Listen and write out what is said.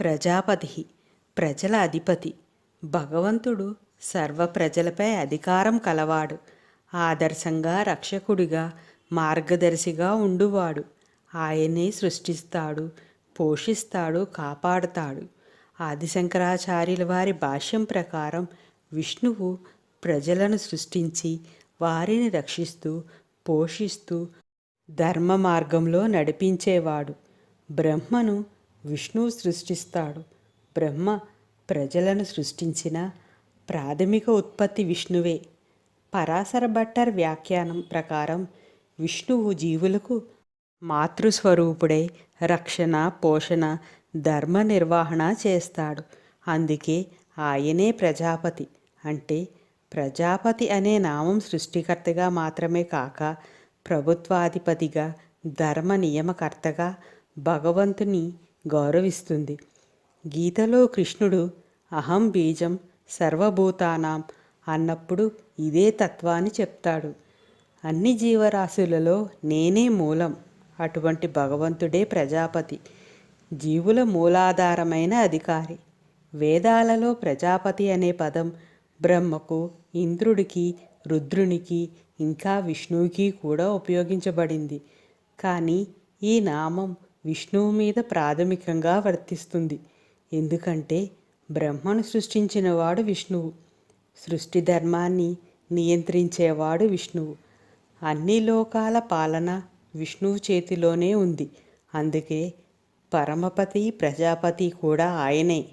ప్రజాపతి ప్రజల అధిపతి. భగవంతుడు సర్వ ప్రజలపై అధికారం కలవాడు. ఆదర్శంగా రక్షకుడిగా మార్గదర్శిగా ఉండువాడు. ఆయనే సృష్టిస్తాడు పోషిస్తాడు కాపాడుతాడు. ఆదిశంకరాచార్యుల వారి భాష్యం ప్రకారం విష్ణువు ప్రజలను సృష్టించి వారిని రక్షిస్తూ పోషిస్తూ ధర్మ మార్గంలో నడిపించేవాడు. బ్రహ్మను విష్ణువు సృష్టిస్తాడు. బ్రహ్మ ప్రజలను సృష్టించిన ప్రాథమిక ఉత్పత్తి విష్ణువే. పరాశర భట్టర్ వ్యాఖ్యానం ప్రకారం విష్ణువు జీవులకు మాతృస్వరూపుడై రక్షణ పోషణ ధర్మ నిర్వహణ చేస్తాడు. అందుకే ఆయనే ప్రజాపతి. అంటే ప్రజాపతి అనే నామం సృష్టికర్తగా మాత్రమే కాక ప్రభుత్వాధిపతిగా ధర్మ నియమకర్తగా భగవంతుని గౌరవిస్తుంది. గీతలో కృష్ణుడు అహం బీజం సర్వభూతానాం అన్నప్పుడు ఇదే తత్వాన్ని చెప్తాడు. అన్ని జీవరాశులలో నేనే మూలం. అటువంటి భగవంతుడే ప్రజాపతి. జీవుల మూలాధారమైన అధికారి. వేదాలలో ప్రజాపతి అనే పదం బ్రహ్మకు ఇంద్రుడికి రుద్రునికి ఇంకా విష్ణువుకి కూడా ఉపయోగించబడింది. కానీ ఈ నామం విష్ణువు మీద ప్రాథమికంగా వర్తిస్తుంది. ఎందుకంటే బ్రహ్మను సృష్టించినవాడు విష్ణువు. సృష్టి ధర్మాన్ని నియంత్రించేవాడు విష్ణువు. అన్ని లోకాల పాలన విష్ణువు చేతిలోనే ఉంది. అందుకే పరమపతి ప్రజాపతి కూడా ఆయనే.